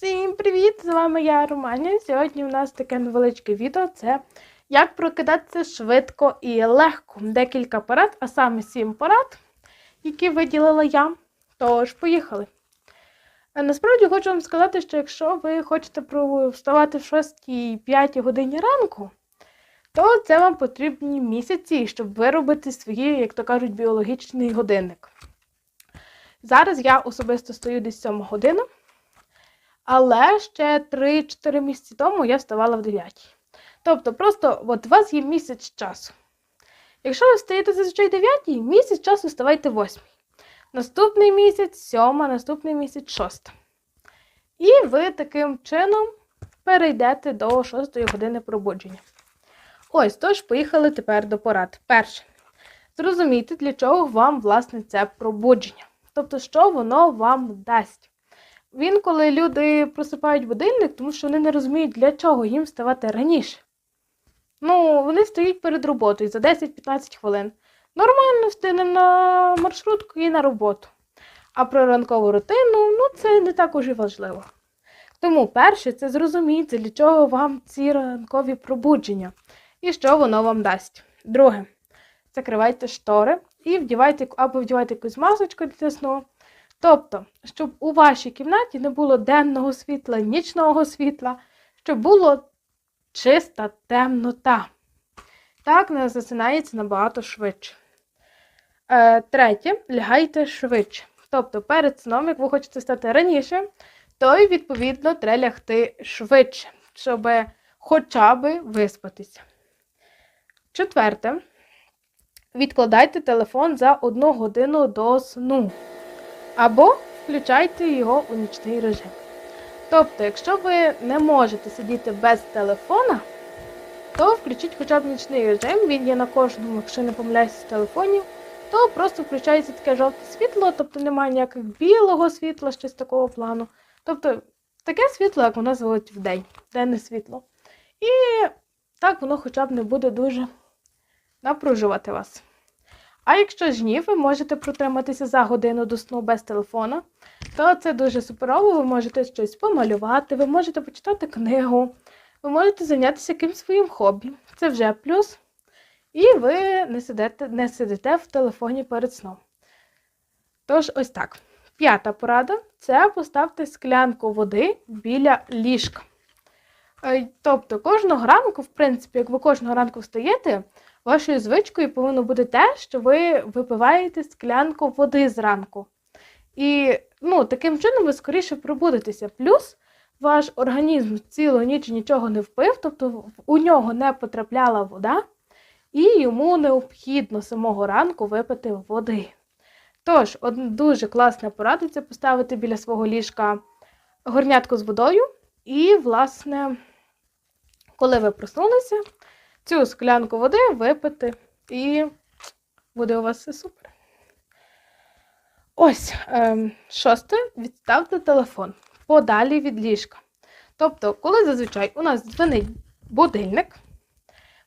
Всім привіт! З вами я Романя. Сьогодні у нас таке невеличке відео. Це як прокидатися швидко і легко. Декілька порад, а саме сім порад, які виділила я. Тож, поїхали. Е, Насправді хочу вам сказати, що якщо ви хочете вставати в 6-5 годині ранку, то це вам потрібні місяці, щоб виробити свої, як то кажуть, біологічний годинник. Зараз я особисто стою десь 7 годину. Але ще 3-4 місяці тому я вставала в 9. Тобто, просто от у вас є місяць часу. Якщо ви встаєте зазвичай 9, місяць часу вставайте 8. Наступний місяць 7, наступний місяць 6. І ви таким чином перейдете до 6 години пробудження. Ось, тож, поїхали тепер до порад. Перше. Зрозумійте, для чого вам, власне, це пробудження. Тобто, що воно вам дасть. Він, коли люди просипають будильник, тому що вони не розуміють, для чого їм вставати раніше. Ну, вони стоять перед роботою за 10-15 хвилин. Нормально встигнемо на маршрутку і на роботу. А про ранкову рутину, ну, це не так уже важливо. Тому, перше, це зрозуміти, для чого вам ці ранкові пробудження і що воно вам дасть. Друге, закривайте штори і вдівайте або вдівайте якусь масочку для сну. Тобто, щоб у вашій кімнаті не було денного світла, нічного світла, щоб було чиста темнота. Так не засинається набагато швидше. Е, третє, лягайте швидше. Тобто, перед сном, як ви хочете стати раніше, то й, відповідно, треба лягти швидше, щоб хоча б виспатися. Четверте, відкладайте телефон за одну годину до сну. Або включайте його у нічний режим. Тобто, якщо ви не можете сидіти без телефона, то включіть хоча б нічний режим, він є на кожному, якщо не помиляюся, з телефонів, то просто включається таке жовте світло, тобто немає ніяких білого світла, щось такого плану. Тобто таке світло, як воно зводить в день, денне світло. І так воно хоча б не буде дуже напружувати вас. А якщо ж ні, ви можете протриматися за годину до сну без телефона, то це дуже суперово, ви можете щось помалювати, ви можете почитати книгу, ви можете зайнятися якимсь своїм хобі. Це вже плюс. І ви не сидите, не сидите в телефоні перед сном. Тож, ось так. П'ята порада це поставте склянку води біля ліжка. Е, Тобто, кожного ранку, в принципі, як ви кожного ранку встаєте, Вашою звичкою повинно бути те, що ви випиваєте склянку води зранку. І ну, таким чином ви скоріше пробудетеся. Плюс ваш організм цілу ніч нічого не впив, тобто у нього не потрапляла вода, і йому необхідно самого ранку випити води. Тож, дуже класна порада це поставити біля свого ліжка горнятку з водою, і, власне, коли ви проснулися, цю склянку води випити, і буде у вас все супер. Ось, ем, шосте, відставте телефон подалі від ліжка. Тобто, коли зазвичай у нас дзвонить будильник,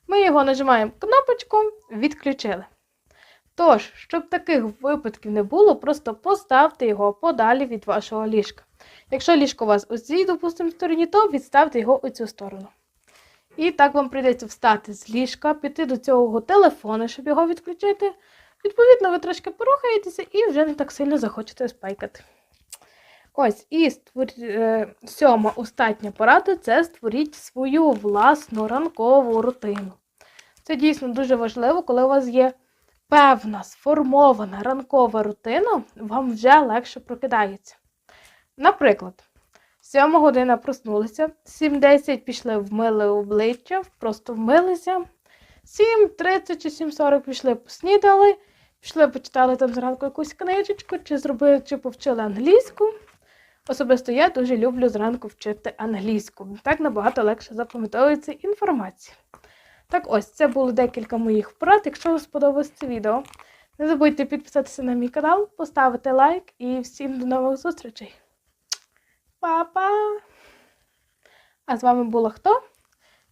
ми його нажимаємо кнопочку відключили. Тож, щоб таких випадків не було, просто поставте його подалі від вашого ліжка. Якщо ліжко у вас ось цій, допустимо, стороні, то відставте його у цю сторону. І так вам прийдеться встати з ліжка, піти до цього телефону, щоб його відключити. Відповідно, ви трошки порухаєтеся і вже не так сильно захочете спайкати. Ось, і створ... е, сьома остання порада це створіть свою власну ранкову рутину. Це дійсно дуже важливо, коли у вас є певна сформована ранкова рутина, вам вже легше прокидається. Наприклад, 7 година проснулися, 7.10 пішли вмили обличчя, просто вмилися. 7.30 чи 7.40 пішли поснідали, пішли почитали там зранку якусь книжечку, чи зробили, чи повчили англійську. Особисто я дуже люблю зранку вчити англійську. Так набагато легше запам'ятовується інформація. Так ось, це було декілька моїх порад. Якщо вам сподобалось це відео, не забудьте підписатися на мій канал, поставити лайк і всім до нових зустрічей! Па-па! А з вами була хто?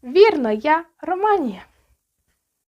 Вірно, я Романія.